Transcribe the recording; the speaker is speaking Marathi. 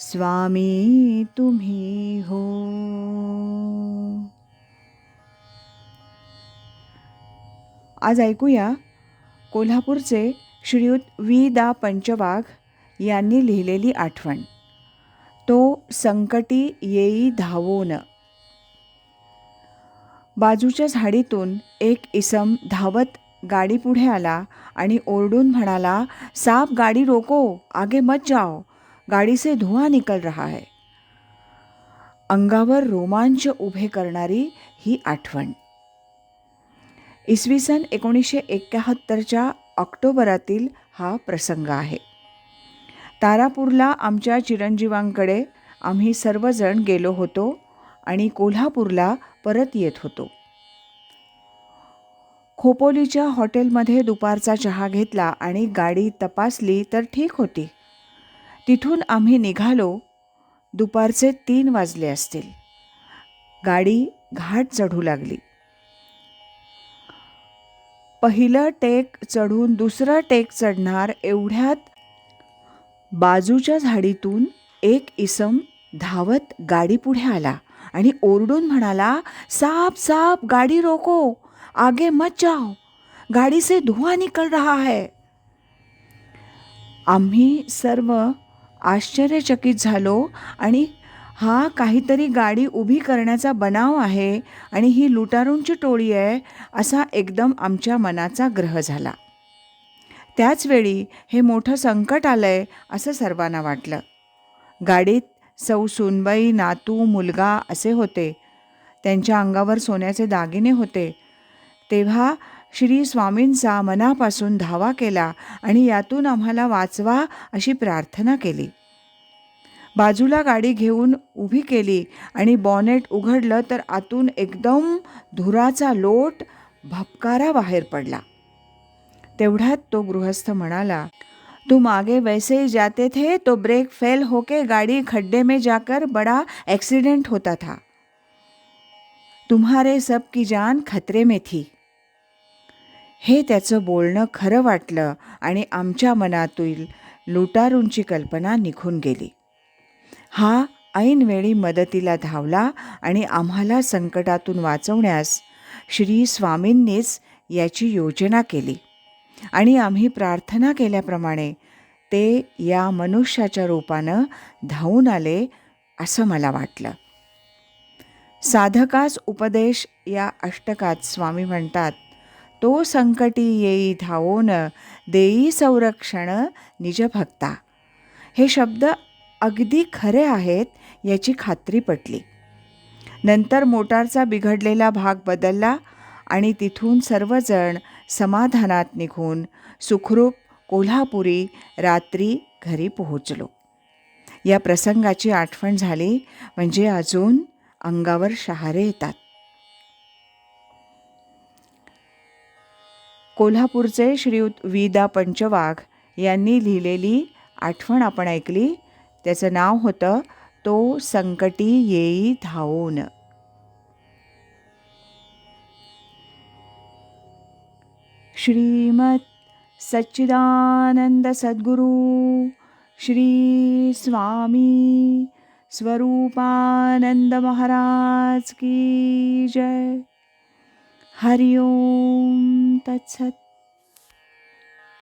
स्वामी तुम्ही हो. आज ऐकूया कोल्हापूरचे श्रीयुत वी दा पंचवाघ यांनी लिहिलेली आठवण. तो संकटी येई धावोन. बाजूच्या झाडीतून एक इसम धावत गाडी पुढे आला आणि ओरडून म्हणाला साप गाडी रोको आगे मत जाओ. गाडी से धुआं निकल रहा है. अंगावर रोमांच उभे करणारी ही आठवण. इसवी सन एकोणीसशे एक्क्याहत्तरच्या ऑक्टोबरातील हा प्रसंग आहे. तारापूरला आमच्या चिरंजीवांकडे आम्ही सर्वजण गेलो होतो आणि कोल्हापूरला परत येत होतो. खोपोलीच्या हॉटेलमध्ये दुपारचा चहा घेतला आणि गाडी तपासली तर ठीक होती. तिथून आम्ही निघालो. दुपारचे तीन वाजले असतील. गाडी घाट चढू लागली. पहिलं टेक चढून दुसरं टेक चढणार एवढ्यात बाजूच्या झाडीतून एक इसम धावत गाडी पुढे आला आणि ओरडून म्हणाला साप साप गाडी रोको आगे मत जाओ. गाडी से निकल रहा है. आम्ही सर्व आश्चर्यचकित झालो आणि हा काहीतरी गाडी उभी करण्याचा बनाव आहे आणि ही लुटारूंची टोळी आहे असा एकदम आमच्या मनाचा ग्रह झाला. त्याचवेळी हे मोठं संकट आलं आहे असं सर्वांना वाटलं. गाडीत सौ सुनबाई नातू मुलगा असे होते. त्यांच्या अंगावर सोन्याचे दागिने होते. तेव्हा श्री स्वामींचा मनापासून धावा केला आणि यातून आम्हाला वाचवा अशी प्रार्थना केली. बाजूला गाडी घेऊन उभी केली आणि बॉनेट उघडलं तर आतून एकदम धुराचा लोट भपकारा बाहेर पडला. तेवढ्यात तो गृहस्थ म्हणाला तुम आगे वैसे ही जाते थे तो ब्रेक फेल होके गाड़ी खड्डे में जाकर बड़ा एक्सीडेंट होता था. तुम्हारे सब की जान खतरे में थी. हे त्याचं बोलणं खरं वाटलं आणि आमच्या मनातील लुटारूंची कल्पना निघून गेली. हा ऐनवेळी मदतीला धावला आणि आम्हाला संकटातून वाचवण्यास श्री स्वामींनीच याची योजना केली आणि आम्ही प्रार्थना केल्याप्रमाणे ते या मनुष्याच्या रूपानं धावून आले असं मला वाटलं. साधकास उपदेश या अष्टकात स्वामी म्हणतात तो संकटी येई धावोन देई संरक्षण निजभक्ता हे शब्द अगदी खरे आहेत याची खात्री पटली. नंतर मोटारचा बिघडलेला भाग बदलला आणि तिथून सर्वजण समाधानात निघून सुखरूप कोल्हापुरी रात्री घरी पोहोचलो. या प्रसंगाची आठवण झाली म्हणजे अजून अंगावर शहारे येतात. कोल्हापूरचे श्रीयुत विदा पंचवाघ यांनी लिहिलेली आठवण आपण ऐकली. त्याचं नाव होतं तो संकटी येई धावून. श्रीमत सच्चिदानंद सद्गुरु श्री स्वामी स्वरूपानंद महाराज की जय. 하리옴 따차따.